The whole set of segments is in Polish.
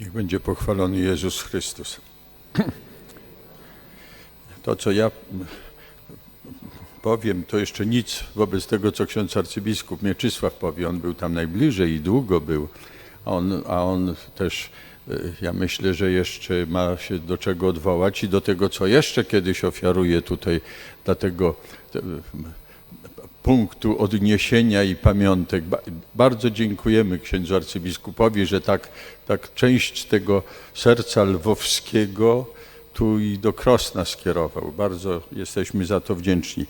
Niech będzie pochwalony Jezus Chrystus. To, co ja powiem, to jeszcze nic wobec tego, co ksiądz arcybiskup Mieczysław powie. On był tam najbliżej i długo był, a on, a on też, ja myślę, że jeszcze ma się do czego odwołać i do tego, co jeszcze kiedyś ofiaruje tutaj dla tego te- punktu odniesienia i pamiątek. Ba- Bardzo dziękujemy księdzu arcybiskupowi, że tak, tak część tego serca lwowskiego tu i do Krosna skierował. Bardzo jesteśmy za to wdzięczni.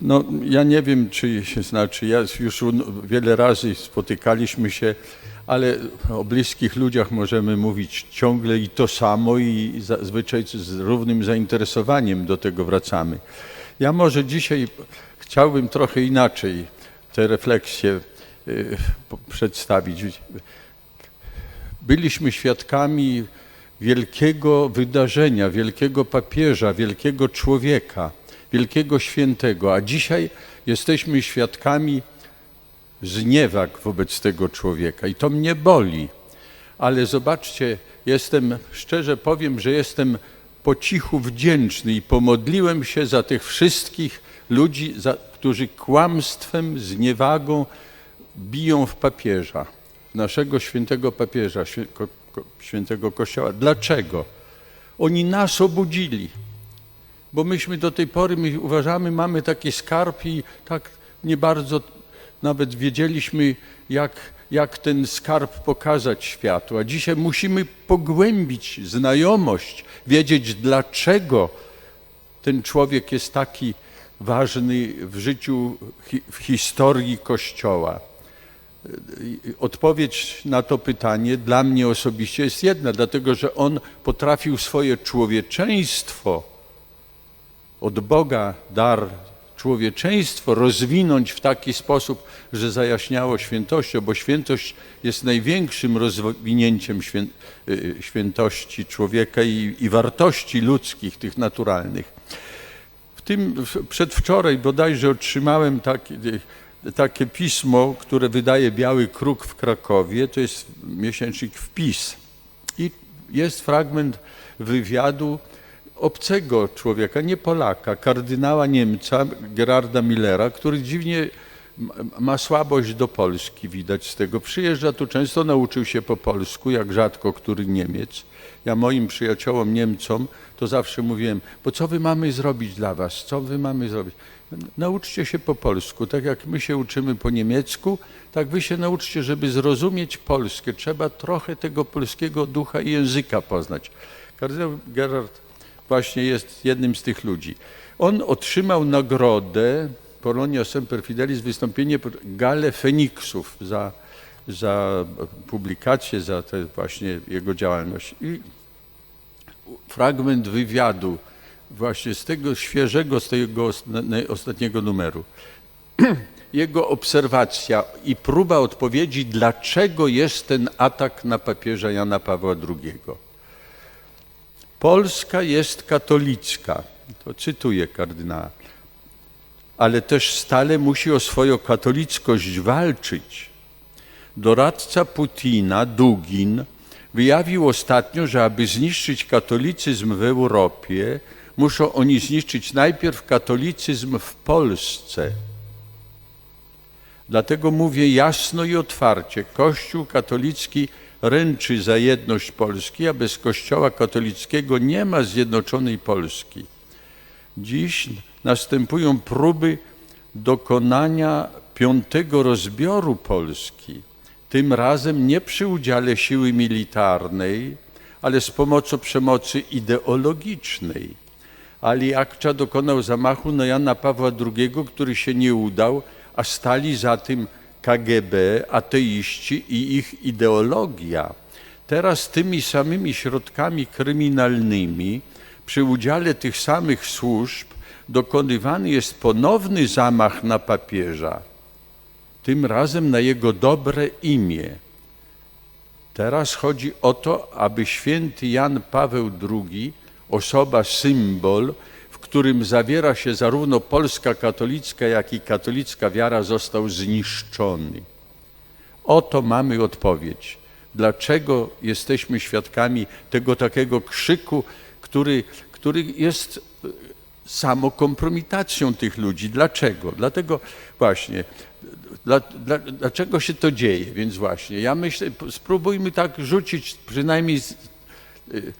No, ja nie wiem, czy się znaczy, ja już wiele razy spotykaliśmy się, ale o bliskich ludziach możemy mówić ciągle i to samo i zazwyczaj z równym zainteresowaniem do tego wracamy. Ja może dzisiaj chciałbym trochę inaczej te refleksje y, przedstawić. Byliśmy świadkami wielkiego wydarzenia, wielkiego papieża, wielkiego człowieka, wielkiego świętego, a dzisiaj jesteśmy świadkami zniewag wobec tego człowieka i to mnie boli. Ale zobaczcie, jestem, szczerze powiem, że jestem po cichu wdzięczny i pomodliłem się za tych wszystkich ludzi, za, którzy kłamstwem, zniewagą biją w papieża, naszego świętego papieża, świętego kościoła. Dlaczego? Oni nas obudzili bo myśmy do tej pory, my uważamy, mamy taki skarb i tak nie bardzo nawet wiedzieliśmy, jak, jak ten skarb pokazać światu. A dzisiaj musimy pogłębić znajomość, wiedzieć dlaczego ten człowiek jest taki ważny w życiu, w historii Kościoła. Odpowiedź na to pytanie dla mnie osobiście jest jedna, dlatego że on potrafił swoje człowieczeństwo od Boga dar człowieczeństwo rozwinąć w taki sposób, że zajaśniało świętością, bo świętość jest największym rozwinięciem świę, y, świętości człowieka i, i wartości ludzkich, tych naturalnych. W tym przedwczoraj bodajże otrzymałem taki, y, takie pismo, które wydaje Biały Kruk w Krakowie, to jest miesięcznik Wpis. I jest fragment wywiadu obcego człowieka, nie Polaka, kardynała Niemca Gerarda Millera, który dziwnie ma- słabość do Polski, widać z tego. Przyjeżdża tu często, nauczył się po polsku, jak rzadko który Niemiec. Ja moim przyjaciołom Niemcom to zawsze mówiłem, bo co wy mamy zrobić dla was? Co wy mamy zrobić? Nauczcie się po polsku, tak jak my się uczymy po niemiecku, tak wy się nauczcie, żeby zrozumieć Polskę. Trzeba trochę tego polskiego ducha i języka poznać. Kardynał Gerard właśnie jest jednym z tych ludzi. On otrzymał nagrodę Polonia Semper Fidelis, wystąpienie Galę Feniksów za, za publikację, za tę właśnie jego działalność. I fragment wywiadu właśnie z tego świeżego, z tego ostatniego numeru. Jego obserwacja i próba odpowiedzi, dlaczego jest ten atak na papieża Jana Pawła II. Polska jest katolicka, to cytuję kardynała, ale też stale musi o swoją katolickość walczyć. Doradca Putina, Dugin, wyjawił ostatnio, że aby zniszczyć katolicyzm w Europie, muszą oni zniszczyć najpierw katolicyzm w Polsce. Dlatego mówię jasno i otwarcie: Kościół katolicki ręczy za jedność Polski, a bez Kościoła katolickiego nie ma zjednoczonej Polski. Dziś następują próby dokonania piątego rozbioru Polski. Tym razem nie przy udziale siły militarnej, ale z pomocą przemocy ideologicznej. Ali Akcza dokonał zamachu na Jana Pawła II, który się nie udał, a stali za tym KGB, ateiści i ich ideologia. Teraz tymi samymi środkami kryminalnymi, przy udziale tych samych służb, dokonywany jest ponowny zamach na papieża, tym razem na jego dobre imię. Teraz chodzi o to, aby święty Jan Paweł II, osoba symbol, którym zawiera się zarówno polska katolicka, jak i katolicka wiara, został zniszczony. Oto mamy odpowiedź. Dlaczego jesteśmy świadkami tego takiego krzyku, który, który jest e, samokompromitacją tych ludzi? Dlaczego? Dlatego właśnie, dla, dla, dlaczego się to dzieje? Więc właśnie, ja myślę, spróbujmy tak rzucić przynajmniej y,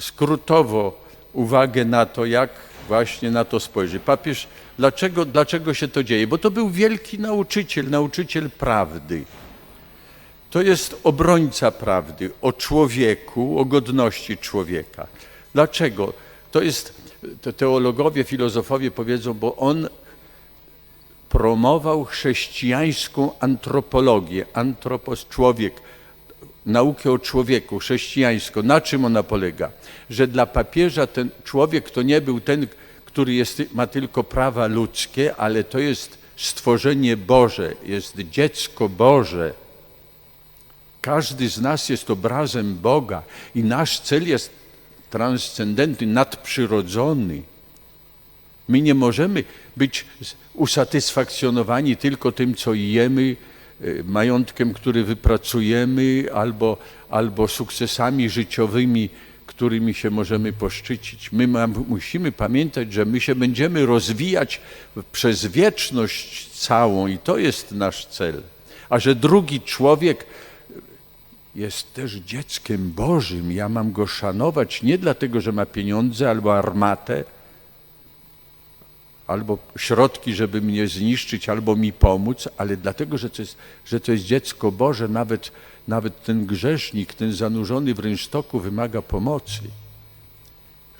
skrótowo uwagę na to, jak właśnie na to spojrzy. Papież, dlaczego, dlaczego się to dzieje? Bo to był wielki nauczyciel, nauczyciel prawdy. To jest obrońca prawdy o człowieku, o godności człowieka. Dlaczego? To jest, to teologowie, filozofowie powiedzą, bo on promował chrześcijańską antropologię, antropos, człowiek, naukę o człowieku, chrześcijańską. Na czym ona polega? Że dla papieża ten człowiek to nie był ten, który jest, ma tylko prawa ludzkie, ale to jest stworzenie Boże, jest dziecko Boże. Każdy z nas jest obrazem Boga i nasz cel jest transcendentny, nadprzyrodzony. My nie możemy być usatysfakcjonowani tylko tym, co jemy, majątkiem, który wypracujemy, albo, albo sukcesami życiowymi, którymi się możemy poszczycić. My ma, musimy pamiętać, że my się będziemy rozwijać przez wieczność całą i to jest nasz cel. A że drugi człowiek jest też dzieckiem Bożym, ja mam go szanować nie dlatego, że ma pieniądze albo armatę, albo środki, żeby mnie zniszczyć, albo mi pomóc, ale dlatego, że to jest, że to jest dziecko Boże, nawet, nawet ten grzesznik, ten zanurzony w rynsztoku wymaga pomocy,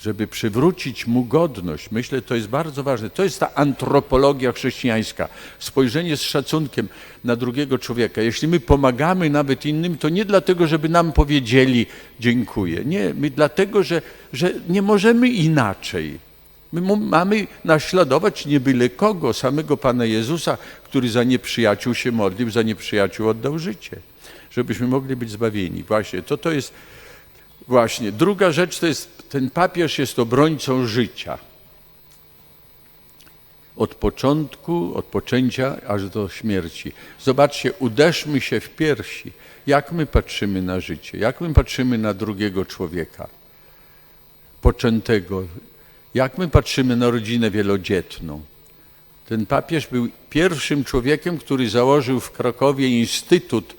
żeby przywrócić mu godność. Myślę, to jest bardzo ważne. To jest ta antropologia chrześcijańska, spojrzenie z szacunkiem na drugiego człowieka. Jeśli my pomagamy nawet innym, to nie dlatego, żeby nam powiedzieli dziękuję. Nie, my dlatego, że, że nie możemy inaczej. My mamy naśladować nie byle kogo, samego Pana Jezusa, który za nieprzyjaciół się modlił, za nieprzyjaciół oddał życie, żebyśmy mogli być zbawieni. Właśnie, to to jest właśnie. Druga rzecz to jest, ten papież jest obrońcą życia. Od początku, od poczęcia aż do śmierci. Zobaczcie, uderzmy się w piersi. Jak my patrzymy na życie? Jak my patrzymy na drugiego człowieka? Poczętego, jak my patrzymy na rodzinę wielodzietną? Ten papież był pierwszym człowiekiem, który założył w Krakowie instytut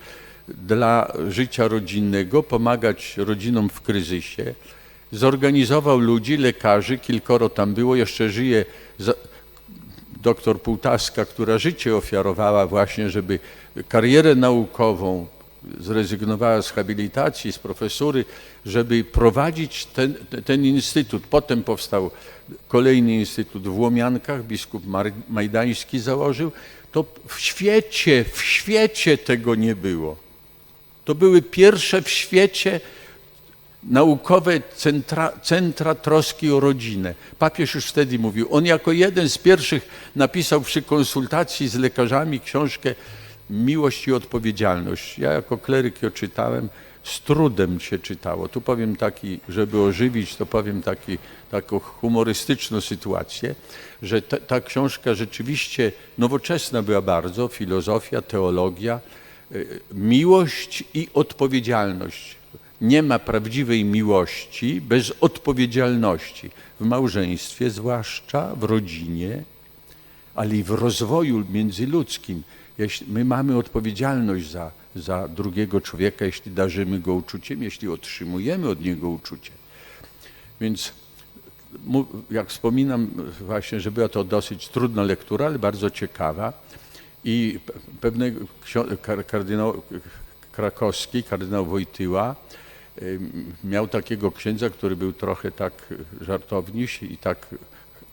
dla życia rodzinnego, pomagać rodzinom w kryzysie. Zorganizował ludzi, lekarzy, kilkoro tam było, jeszcze żyje doktor Półtaska, która życie ofiarowała właśnie, żeby karierę naukową, zrezygnowała z habilitacji, z profesury, żeby prowadzić ten, ten instytut. Potem powstał kolejny instytut w Łomiankach, biskup Majdański założył. To w świecie, w świecie tego nie było. To były pierwsze w świecie naukowe centra, centra troski o rodzinę. Papież już wtedy mówił, on jako jeden z pierwszych napisał przy konsultacji z lekarzami książkę Miłość i odpowiedzialność. Ja jako kleryk ją czytałem, z trudem się czytało. Tu powiem taki, żeby ożywić, to powiem taki, taką humorystyczną sytuację, że ta, ta książka rzeczywiście nowoczesna była bardzo, filozofia, teologia, y, miłość i odpowiedzialność. Nie ma prawdziwej miłości bez odpowiedzialności. W małżeństwie zwłaszcza, w rodzinie, ale i w rozwoju międzyludzkim. Jeśli my mamy odpowiedzialność za, za drugiego człowieka, jeśli darzymy go uczuciem, jeśli otrzymujemy od niego uczucie. Więc jak wspominam właśnie, że była to dosyć trudna lektura, ale bardzo ciekawa i pewnego kardynał krakowski, kardynał Wojtyła, miał takiego księdza, który był trochę tak żartowniś i tak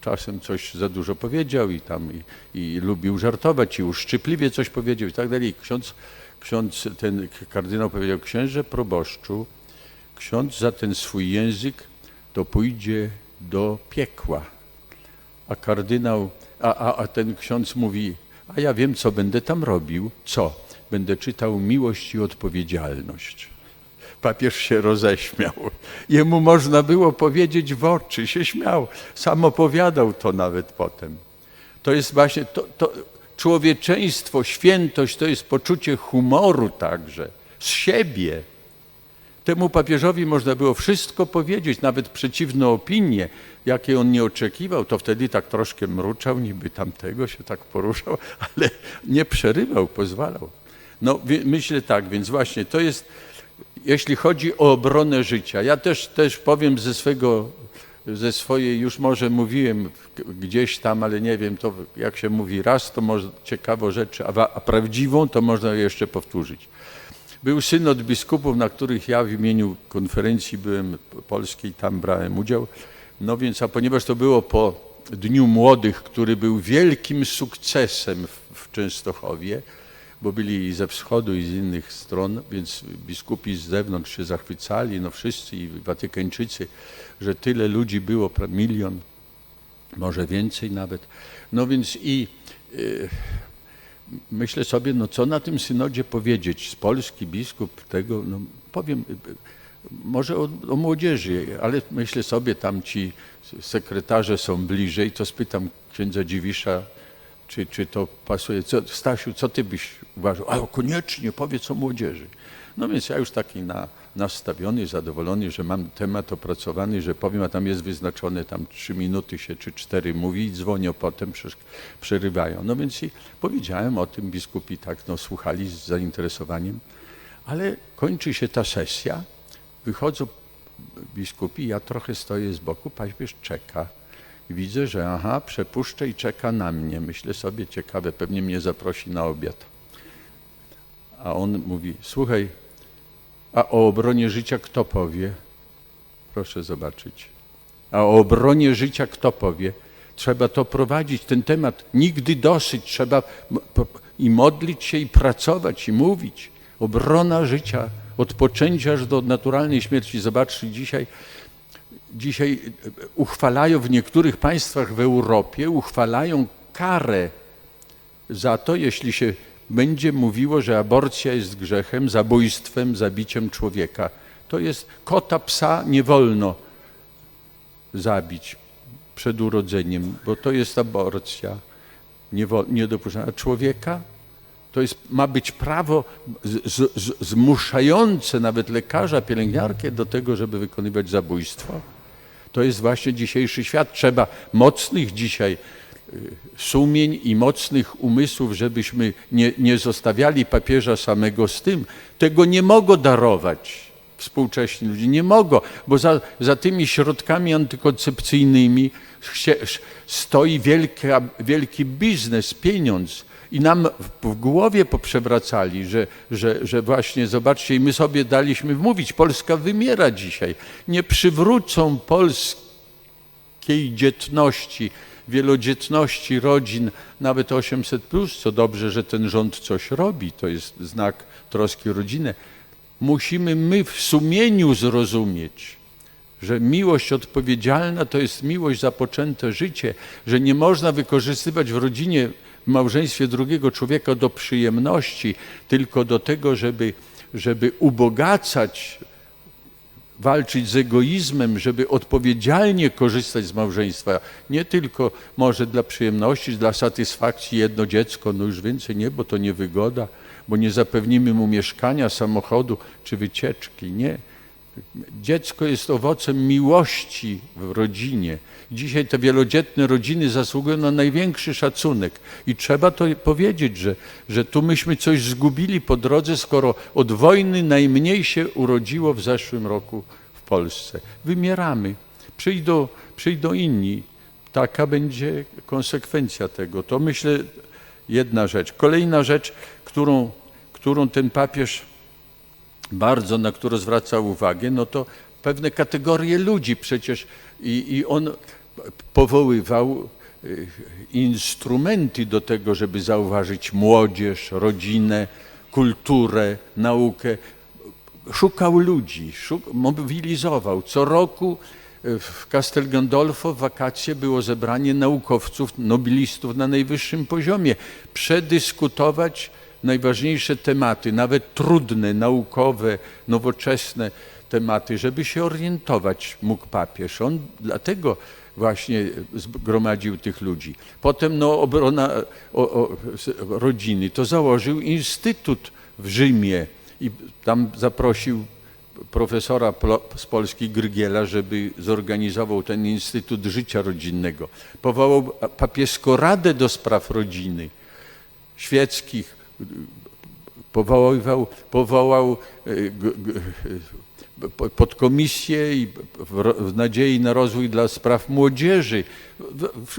czasem coś za dużo powiedział i tam i, i lubił żartować i uszczypliwie coś powiedział i tak dalej. Ksiądz, ksiądz, ten kardynał powiedział, księże proboszczu, ksiądz za ten swój język to pójdzie do piekła. A kardynał, a, a, a ten ksiądz mówi, a ja wiem, co będę tam robił. Co? Będę czytał miłość i odpowiedzialność papież się roześmiał. Jemu można było powiedzieć w oczy, się śmiał. Sam opowiadał to nawet potem. To jest właśnie to, to człowieczeństwo, świętość to jest poczucie humoru także, z siebie. temu papieżowi można było wszystko powiedzieć, nawet przeciwne opinie, jakie on nie oczekiwał, to wtedy tak troszkę mruczał, niby tamtego się tak poruszał, ale nie przerywał, pozwalał. No myślę tak, więc właśnie to jest, jeśli chodzi o obronę życia. Ja też, też powiem ze swego, ze swojej, już może mówiłem gdzieś tam, ale nie wiem, to jak się mówi raz, to może ciekawą rzeczy, a, a prawdziwą to można jeszcze powtórzyć. Był synod biskupów, na których ja w imieniu konferencji byłem polskiej, tam brałem udział. No więc, a ponieważ to było po Dniu Młodych, który był wielkim sukcesem w, w Częstochowie, bo byli i ze wschodu i z innych stron, więc biskupi z zewnątrz się zachwycali, no wszyscy i Watykańczycy, że tyle ludzi było, milion, może więcej nawet. No więc i y, myślę sobie, no co na tym synodzie powiedzieć? Z Polski biskup tego, no powiem, y, y, może o, o młodzieży, ale myślę sobie, tam ci sekretarze są bliżej, to spytam księdza Dziwisza, czy, czy to pasuje. Co, Stasiu, co ty byś uważał? A koniecznie powiedz o młodzieży. No więc ja już taki na, nastawiony, zadowolony, że mam temat opracowany, że powiem, a tam jest wyznaczone, tam trzy minuty się czy cztery mówi i dzwonią potem, przerywają. No więc i powiedziałem o tym, biskupi tak no, słuchali z zainteresowaniem, ale kończy się ta sesja, wychodzą biskupi, ja trochę stoję z boku, papież czeka. Widzę, że aha, przepuszczę i czeka na mnie. Myślę sobie, ciekawe, pewnie mnie zaprosi na obiad. A on mówi, słuchaj, a o obronie życia kto powie? Proszę zobaczyć. A o obronie życia kto powie? Trzeba to prowadzić, ten temat. Nigdy dosyć. Trzeba i modlić się, i pracować, i mówić. Obrona życia od poczęcia aż do naturalnej śmierci. Zobaczcie, dzisiaj, dzisiaj e, uchwalają w niektórych państwach w Europie, uchwalają karę za to, jeśli się będzie mówiło, że aborcja jest grzechem, zabójstwem, zabiciem człowieka. To jest kota, psa nie wolno zabić przed urodzeniem, bo to jest aborcja niedopuszczalna. A człowieka to jest, ma być prawo z, z, zmuszające nawet lekarza, pielęgniarkę do tego, żeby wykonywać zabójstwo. To jest właśnie dzisiejszy świat. Trzeba mocnych dzisiaj y, sumień i mocnych umysłów, żebyśmy nie, nie zostawiali papieża samego z tym. Tego nie mogą darować współcześni ludzie. Nie mogą, bo za, za tymi środkami antykoncepcyjnymi stoi wielki, wielki biznes, pieniądz. I nam w, głowie poprzewracali, że, że, że właśnie zobaczcie, i my sobie daliśmy wmówić, Polska wymiera dzisiaj. Nie przywrócą polskiej dzietności, wielodzietności rodzin, nawet 800, plus, co dobrze, że ten rząd coś robi, to jest znak troski o rodzinę. Musimy my w sumieniu zrozumieć, że miłość odpowiedzialna to jest miłość za poczęte życie, że nie można wykorzystywać w rodzinie, w małżeństwie drugiego człowieka do przyjemności, tylko do tego, żeby, żeby ubogacać, walczyć z egoizmem, żeby odpowiedzialnie korzystać z małżeństwa. Nie tylko może dla przyjemności, dla satysfakcji jedno dziecko, no już więcej nie, bo to niewygoda, bo nie zapewnimy mu mieszkania, samochodu czy wycieczki. Nie. Dziecko jest owocem miłości w rodzinie. Dzisiaj te wielodzietne rodziny zasługują na największy szacunek i trzeba to powiedzieć, że, że tu myśmy coś zgubili po drodze, skoro od wojny najmniej się urodziło w zeszłym roku w Polsce. Wymieramy. Przyjdą, przyjdą inni. Taka będzie konsekwencja tego. To myślę jedna rzecz. Kolejna rzecz, którą, którą ten papież bardzo, na które zwraca uwagę, no to pewne kategorie ludzi przecież i, i on powoływał y, instrumenty do tego, żeby zauważyć młodzież, rodzinę, kulturę, naukę. Szukał ludzi, szuk, mobilizował. Co roku y, w Castel Gandolfo w wakacje było zebranie naukowców, nobilistów na najwyższym poziomie, przedyskutować najważniejsze tematy, nawet trudne, naukowe, nowoczesne tematy, żeby się orientować mógł papież. On dlatego właśnie zgromadził tych ludzi. Potem no, obrona o, o, rodziny, to założył instytut w Rzymie i tam zaprosił profesora z Polski Grygiela, żeby zorganizował ten Instytut Życia Rodzinnego. Powołał papieską Radę do Spraw Rodziny świeckich, powoływał, powołał e, podkomisję i w, nadziei na rozwój dla spraw młodzieży,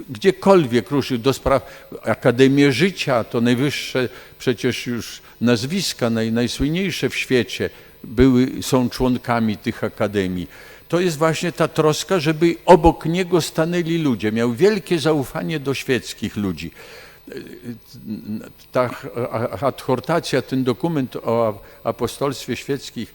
gdziekolwiek ruszył do spraw Akademię Życia, to najwyższe przecież już nazwiska, naj, najsłynniejsze w świecie były, są członkami tych akademii. To jest właśnie ta troska, żeby obok niego stanęli ludzie. Miał wielkie zaufanie do świeckich ludzi ta adhortacja, ten dokument o apostolstwie świeckich,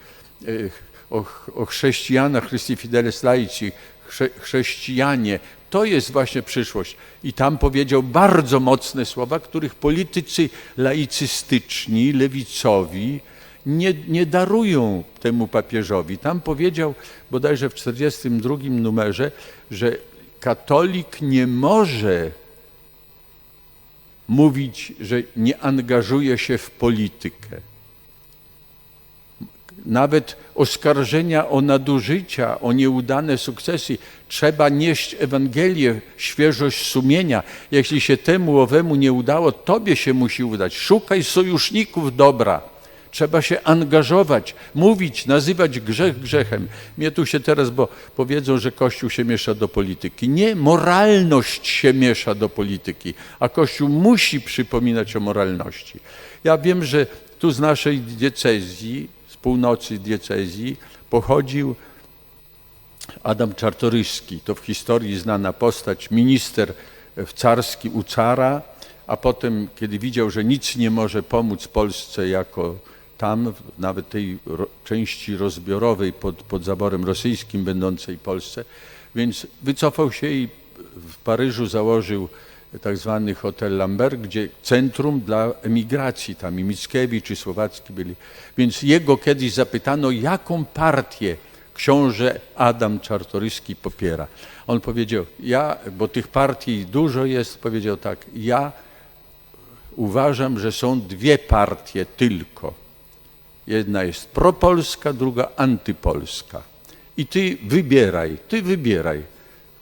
o, ch- o chrześcijanach, Christi Fideles Laici, chrze, chrześcijanie, to jest właśnie przyszłość. I tam powiedział bardzo mocne słowa, których politycy laicystyczni, lewicowi nie, nie darują temu papieżowi. Tam powiedział bodajże w 42 numerze, że katolik nie może mówić, że nie angażuje się w politykę. Nawet oskarżenia o nadużycia, o nieudane sukcesy, trzeba nieść Ewangelię, świeżość sumienia. Jeśli się temu owemu nie udało, tobie się musi udać. Szukaj sojuszników dobra. Trzeba się angażować, mówić, nazywać grzech grzechem. Mnie tu się teraz, bo powiedzą, że Kościół się miesza do polityki. Nie, moralność się miesza do polityki, a Kościół musi przypominać o moralności. Ja wiem, że tu z naszej diecezji, z północy diecezji, pochodził Adam Czartoryski. To w historii znana postać, minister w carski u cara, a potem, kiedy widział, że nic nie może pomóc Polsce jako tam, nawet tej części rozbiorowej pod, pod zaborem rosyjskim będącej Polsce, więc wycofał się i w Paryżu założył tak zwany hotel Lambert, gdzie centrum dla emigracji, tam i Mickiewicz i Słowacki byli. Więc jego kiedyś zapytano, jaką partię książę Adam Czartoryski popiera. On powiedział, ja, bo tych partii dużo jest, powiedział tak, ja uważam, że są dwie partie tylko. Jedna jest propolska, druga antypolska. I ty wybieraj, ty wybieraj.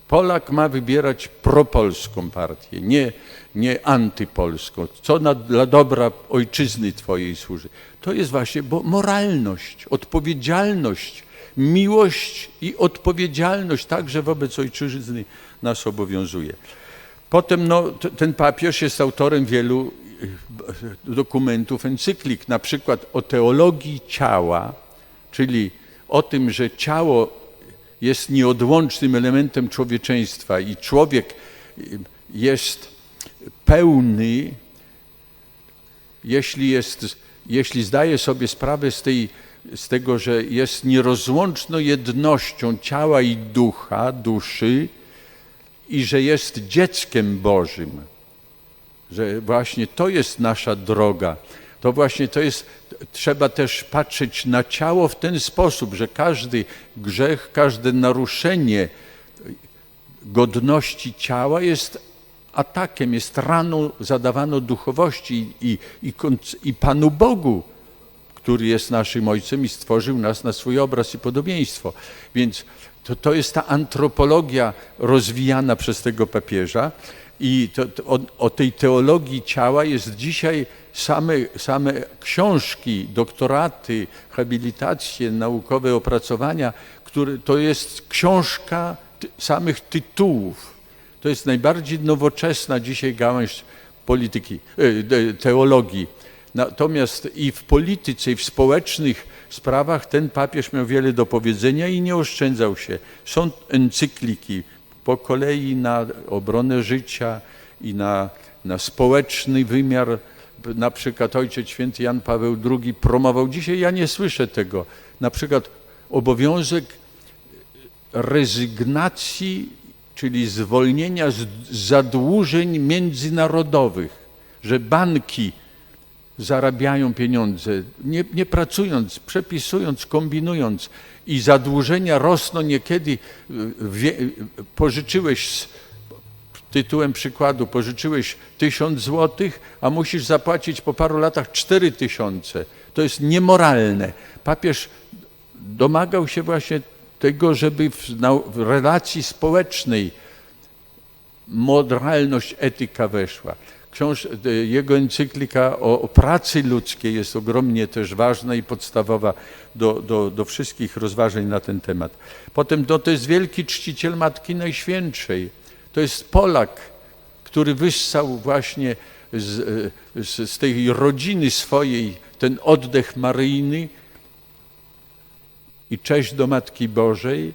Polak ma wybierać propolską partię, nie, nie antypolską. Co na, dla dobra ojczyzny twojej służy. To jest właśnie bo moralność, odpowiedzialność, miłość i odpowiedzialność także wobec ojczyzny nas obowiązuje. Potem no, ten papież jest autorem wielu dokumentów, encyklik, na przykład o teologii ciała, czyli o tym, że ciało jest nieodłącznym elementem człowieczeństwa i człowiek y, jest pełny, jeśli, jest, jeśli zdaje sobie sprawę z, tej, z tego, że jest nierozłączną jednością ciała i ducha, duszy i że jest dzieckiem Bożym że właśnie to jest nasza droga. To właśnie to jest, trzeba też patrzeć na ciało w ten sposób, że każdy grzech, każde naruszenie godności ciała jest atakiem, jest raną zadawaną duchowości i, i, i Panu Bogu, który jest naszym Ojcem i stworzył nas na swój obraz i podobieństwo. Więc to, to jest ta antropologia rozwijana przez tego papieża i to, to, o, o tej teologii ciała jest dzisiaj same, same książki, doktoraty, habilitacje, naukowe opracowania, które, to jest książka ty, samych tytułów. To jest najbardziej nowoczesna dzisiaj gałąź polityki, e, teologii. Natomiast i w polityce, i w społecznych sprawach ten papież miał wiele do powiedzenia i nie oszczędzał się. Są encykliki po kolei na obronę życia i na, na społeczny wymiar. Na przykład Ojciec Święty Jan Paweł II promował, dzisiaj ja nie słyszę tego, na przykład obowiązek rezygnacji, czyli zwolnienia z zadłużeń międzynarodowych, że banki zarabiają pieniądze, nie, nie pracując, przepisując, kombinując i zadłużenia rosną niekiedy. Wie, pożyczyłeś z- tytułem przykładu, pożyczyłeś tysiąc złotych, a musisz zapłacić po paru latach cztery tysiące. To jest niemoralne. Papież domagał się właśnie tego, żeby w, w relacji społecznej moralność, etyka weszła. Książ, e, jego encyklika o, o, pracy ludzkiej jest ogromnie też ważna i podstawowa do, do, do wszystkich rozważań na ten temat. Potem no, to jest wielki czciciel Matki Najświętszej. To jest Polak, który wyssał właśnie z, e, z, z tej rodziny swojej ten oddech maryjny i cześć do Matki Bożej,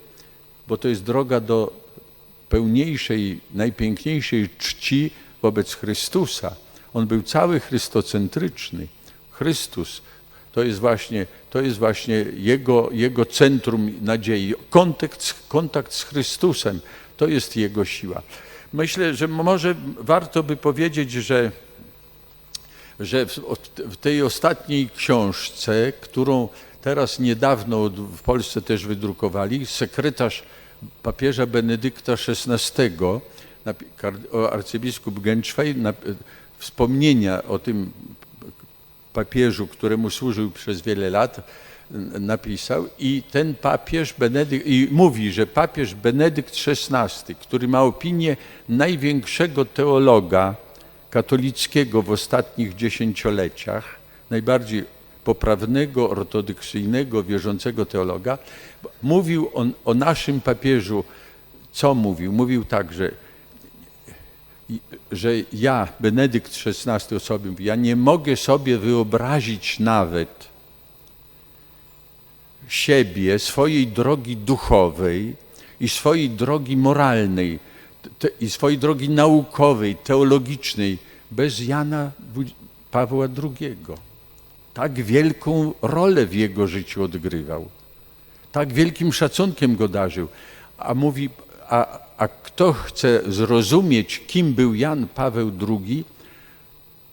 bo to jest droga do pełniejszej, najpiękniejszej czci wobec Chrystusa. On był cały chrystocentryczny. Chrystus to jest właśnie, to jest właśnie jego, jego centrum nadziei. Kontakt, kontakt z Chrystusem to jest jego siła. Myślę, że może warto by powiedzieć, że, że w, tej ostatniej książce, którą teraz niedawno w Polsce też wydrukowali, sekretarz papieża Benedykta XVI, arcybiskup Gęczwej, wspomnienia o tym papieżu, któremu służył przez wiele lat, napisał i ten papież Benedykt, i mówi, że papież Benedykt XVI, który ma opinię największego teologa katolickiego w ostatnich dziesięcioleciach, najbardziej poprawnego, ortodoksyjnego, wierzącego teologa, mówił on o naszym papieżu, co mówił? Mówił tak, że, że ja, Benedykt XVI sobie ja nie mogę sobie wyobrazić nawet siebie, swojej drogi duchowej i swojej drogi moralnej te, i swojej drogi naukowej, teologicznej bez Jana Pawła II tak wielką rolę w jego życiu odgrywał. Tak wielkim szacunkiem go darzył. A mówi, a, a kto chce zrozumieć, kim był Jan Paweł II,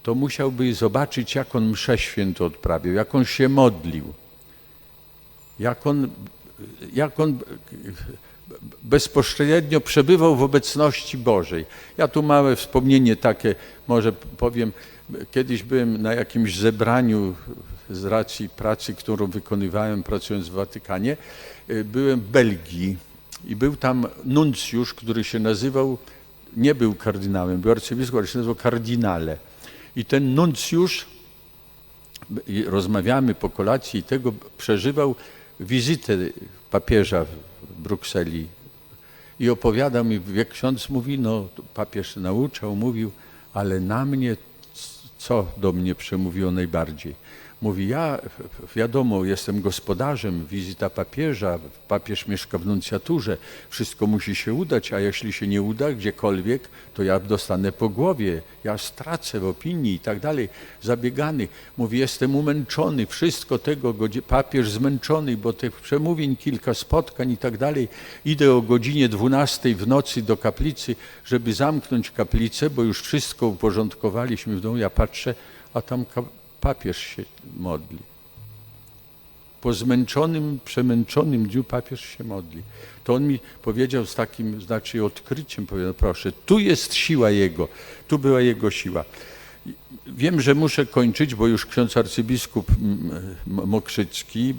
to musiałby zobaczyć, jak on mszę święto odprawiał, jak on się modlił, jak on, jak on bezpośrednio przebywał w obecności Bożej. Ja tu małe wspomnienie takie, może powiem, Kiedyś byłem na jakimś zebraniu z racji pracy, którą wykonywałem pracując w Watykanie. Byłem w Belgii był tam nuncjusz, który się nazywał, nie był kardynałem, był arcybiskup, ale się nazywał kardynale. I ten nuncjusz, rozmawiamy po kolacji i tego przeżywał wizytę papieża w Brukseli i opowiadał mi, jak ksiądz mówi, no papież nauczał, mówił, ale na mnie co do mnie przemówiło najbardziej. Mówi, ja wiadomo, jestem gospodarzem, wizyta papieża, papież mieszka w nuncjaturze, wszystko musi się udać, a jeśli się nie uda gdziekolwiek, to ja dostanę po głowie, ja stracę w opinii i tak dalej, zabiegany. Mówi, jestem umęczony, wszystko tego, papież zmęczony, bo tych przemówień, kilka spotkań i tak dalej. Idę o godzinie 12 w nocy do kaplicy, żeby zamknąć kaplicę, bo już wszystko uporządkowaliśmy w domu. Ja patrzę, a tam papież się modli. Po zmęczonym, przemęczonym dniu papież się modli. To on mi powiedział z takim, znaczy odkryciem, powiedział, proszę, tu jest siła Jego, tu była Jego siła. Wiem, że muszę kończyć, bo już ksiądz arcybiskup Mokrzycki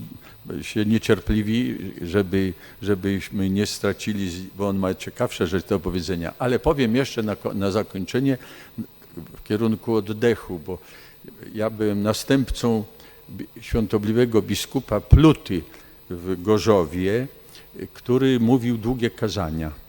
się niecierpliwi, żeby, żebyśmy nie stracili, bo on ma ciekawsze rzeczy do powiedzenia. Ale powiem jeszcze na, na zakończenie w kierunku oddechu, bo ja byłem następcą świątobliwego biskupa Pluty w Gorzowie, który mówił długie kazania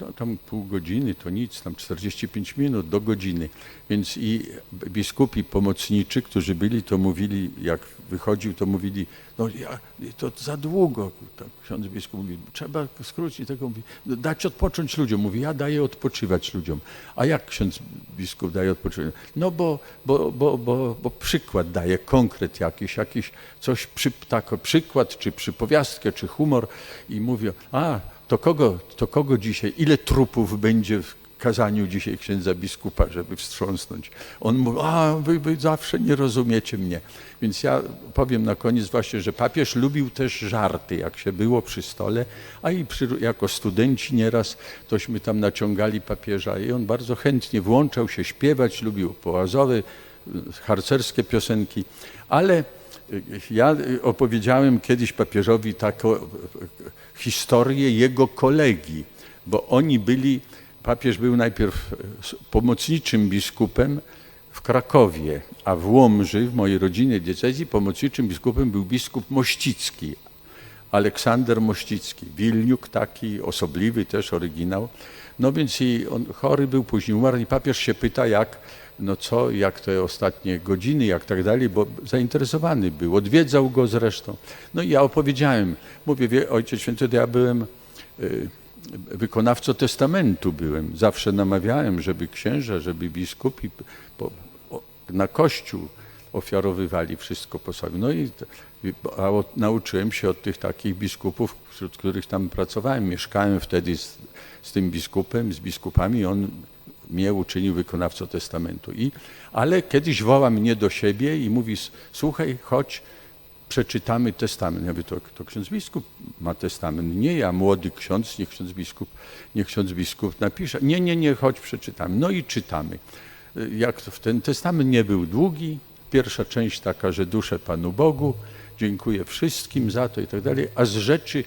no, tam pół godziny to nic, tam 45 minut do godziny. Więc i biskupi pomocniczy, którzy byli, to mówili, jak wychodził, to mówili, no ja, to za długo. Tak, ksiądz biskup mówi, trzeba skrócić tego, mówi, no, dać odpocząć ludziom. Mówi, ja daję odpoczywać ludziom. A jak ksiądz biskup daje odpoczywać? No bo, bo, bo, bo, bo przykład daje, konkret jakiś, jakiś coś, przy, tak, przykład, czy przypowiastkę, czy humor i mówią, a to kogo, to kogo dzisiaj, ile trupów będzie w kazaniu dzisiaj księdza biskupa, żeby wstrząsnąć. On mówi, a wy, wy zawsze nie rozumiecie mnie. Więc ja powiem na koniec właśnie, że papież lubił też żarty, jak się było przy stole, a i przy, jako studenci nieraz tośmy tam naciągali papieża i on bardzo chętnie włączał się śpiewać, lubił połazowe, harcerskie piosenki, ale ja y, opowiedziałem kiedyś papieżowi taką y, y, historię jego kolegi, bo oni byli, papież był najpierw pomocniczym biskupem w Krakowie, a w Łomży, w mojej rodzinnej diecezji, pomocniczym biskupem był biskup Mościcki, Aleksander Mościcki, Wilniuk taki osobliwy też oryginał. No więc i on chory był, później umarł i papież się pyta jak, no co, jak te ostatnie godziny, jak tak dalej, bo zainteresowany był, odwiedzał go zresztą. No i ja opowiedziałem, mówię, wie, Ojciec Święty, ja byłem y, wykonawcą testamentu byłem. Zawsze namawiałem, żeby księża, żeby biskupi po, o, na kościół ofiarowywali wszystko po sobie. No i a nauczyłem się od tych takich biskupów, wśród których tam pracowałem. Mieszkałem wtedy z, z tym biskupem, z biskupami. On mnie uczynił wykonawcą testamentu. I, ale kiedyś woła mnie do siebie i mówi, "S- słuchaj, chodź, przeczytamy testament. Ja mówię, to, to ksiądz biskup ma testament. Nie ja, młody ksiądz, niech ksiądz biskup, niech ksiądz biskup napisze. Nie, nie, nie, chodź, przeczytamy. No i czytamy. Y, Jak to, ten testament nie był długi. Pierwsza część taka, że duszę Panu Bogu, dziękuję wszystkim za to i tak dalej, a z rzeczy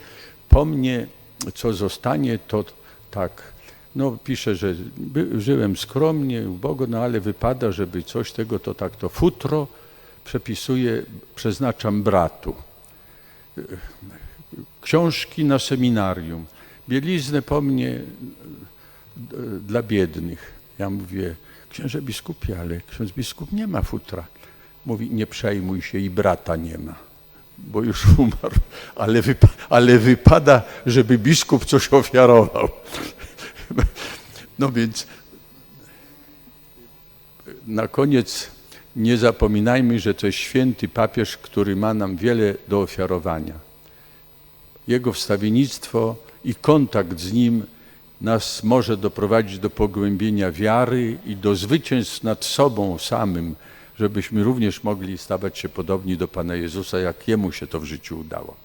po mnie, co zostanie, to tak. No pisze, że by, żyłem skromnie, ubogo, no ale wypada, żeby coś tego, to tak, to futro przepisuję, przeznaczam bratu. Książki na seminarium, bieliznę po mnie e, dla biednych. Ja mówię, księże biskupie, ale ksiądz biskup nie ma futra. Mówi, nie przejmuj się i brata nie ma, bo już umarł, ale, wypa- ale wypada, żeby biskup coś ofiarował. No więc na koniec nie zapominajmy, że to jest święty papież, który ma nam wiele do ofiarowania. Jego wstawiennictwo i kontakt z nim nas może doprowadzić do pogłębienia wiary i do zwycięstw nad sobą samym, żebyśmy również mogli stawać się podobni do Pana Jezusa, jak Jemu się to w życiu udało.